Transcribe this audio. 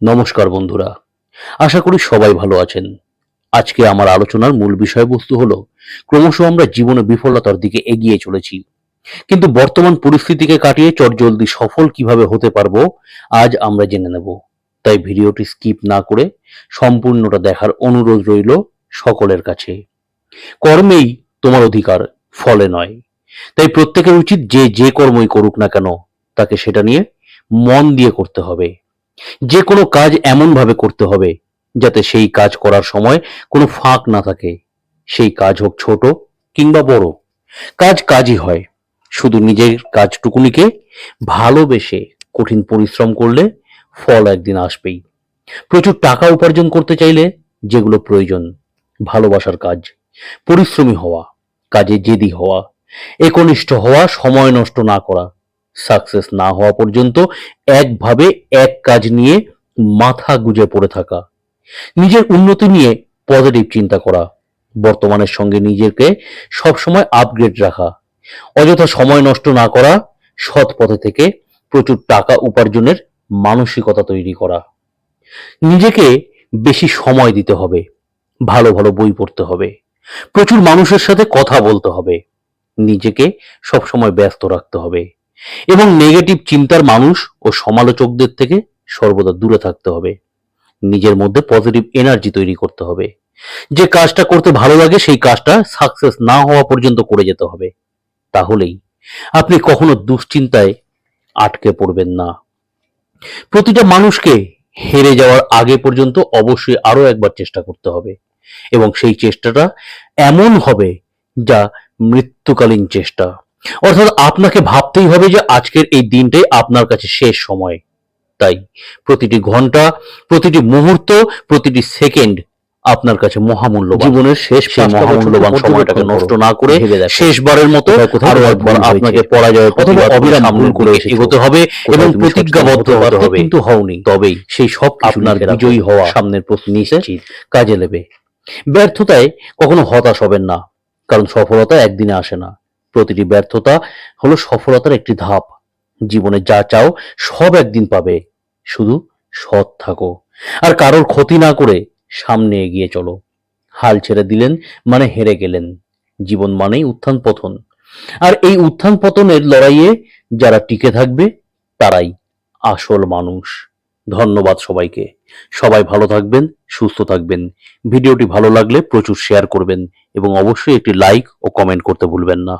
নমস্কার বন্ধুরা, আশা করি সবাই ভালো আছেন। আজকে আমার আলোচনার মূল বিষয়বস্তু হলো, ক্রমশ আমরা জীবনে বিফলতার দিকে এগিয়ে চলেছি। কিন্তু বর্তমান পরিস্থিতিকে কাটিয়ে চটজলদি সফল কীভাবে হতে পারব, আজ আমরা জেনে নেব। তাই ভিডিওটি স্কিপ না করে সম্পূর্ণটা দেখার অনুরোধ রইল সকলের কাছে। কর্মেই তোমার অধিকার, ফলে নয়। তাই প্রত্যেকের উচিত যে যে কর্মই করুক না কেন, তাকে সেটা নিয়ে মন দিয়ে করতে হবে। যে কোনো কাজ এমনভাবে করতে হবে যাতে সেই কাজ করার সময় কোনো ফাঁক না থাকে। সেই কাজ হোক ছোট কিংবা বড়। কাজ কাজই হয়। শুধু নিজের কাজটুকুনিকে ভালোবেসে কঠিন পরিশ্রম করলে ফল একদিন আসবেই। প্রচুর টাকা উপার্জন করতে চাইলে যেগুলো প্রয়োজন, ভালোবাসার কাজ, পরিশ্রমী হওয়া, কাজে জেদি হওয়া, একনিষ্ঠ হওয়া, সময় নষ্ট না করা সাকসেস না হওয়া পর্যন্ত একভাবে এক কাজ নিয়ে মাথা গুজে পড়ে থাকা। নিজের উন্নতি নিয়ে পজিটিভ চিন্তা করা। বর্তমানের সঙ্গে নিজেকে সবসময় আপগ্রেড রাখা। অযথা সময় নষ্ট না করা, সৎ পথে থেকে প্রচুর টাকা উপার্জনের মানসিকতা তৈরি করা। নিজেকে বেশি সময় দিতে হবে, ভালো ভালো বই পড়তে হবে, প্রচুর মানুষের সাথে কথা বলতে হবে, নিজেকে সবসময় ব্যস্ত রাখতে হবে। এবং নেগেটিভ চিন্তার মানুষ ও সমালোচকদের থেকে সর্বদা দূরে থাকতে হবে। নিজের মধ্যে পজিটিভ এনার্জি তৈরি করতে হবে। যে কাজটা করতে ভালো লাগে, সেই কাজটা সাকসেস না হওয়া পর্যন্ত করে যেতে হবে। তাহলেই আপনি কখনো দুশ্চিন্তায় আটকে পড়বেন না। প্রতিটা মানুষকে হেরে যাওয়ার আগে পর্যন্ত অবশ্যই আরও একবার চেষ্টা করতে হবে। এবং সেই চেষ্টাটা এমন হবে যা মৃত্যুকালীন চেষ্টা। অর্থাৎ আপনাকে ভাবতেই হবে যে আজকের এই দিনটাই আপনার কাছে শেষ সময়। তাই প্রতিটি ঘণ্টা প্রতিটি মুহূর্ত প্রতিটি সেকেন্ড আপনার কাছে মহামূল্যবান। জীবনের শেষ মহামূল্যবান সময়টাকে নষ্ট না করে শেষবারের মতো আরও একবার আপনাকে পরাজয়ের অথবা অবিরাম ভুল করে এগোতে হবে এবং প্রতিজ্ঞাবদ্ধ হতে হবে কিন্তু হওনি। তবেই সেই সব আপনার বিজয়ী হওয়া সামনের প্রশ্ন নিশ্চিত। কাজে নেবে। ব্যর্থতায় কখনো হতাশ হবেন না। কারণ সফলতা একদিনে আসে না। প্রতিটি ব্যর্থতা হলো সফলতার একটি ধাপ। জীবনে যা চাও সব একদিন পাবে। শুধু সৎ থাকো। আর কারোর ক্ষতি না করে সামনে এগিয়ে চলো। হাল ছেড়ে দিলেন মানে হেরে গেলেন। জীবন মানেই উত্থান পতন। আর এই উত্থান পতনের লড়াইয়ে যারা টিকে থাকবে, তারাই আসল মানুষ। ধন্যবাদ সবাইকে। সবাই ভালো থাকবেন, সুস্থ থাকবেন। ভিডিওটি ভালো লাগলে প্রচুর শেয়ার করবেন এবং অবশ্যই একটি লাইক ও কমেন্ট করতে ভুলবেন না।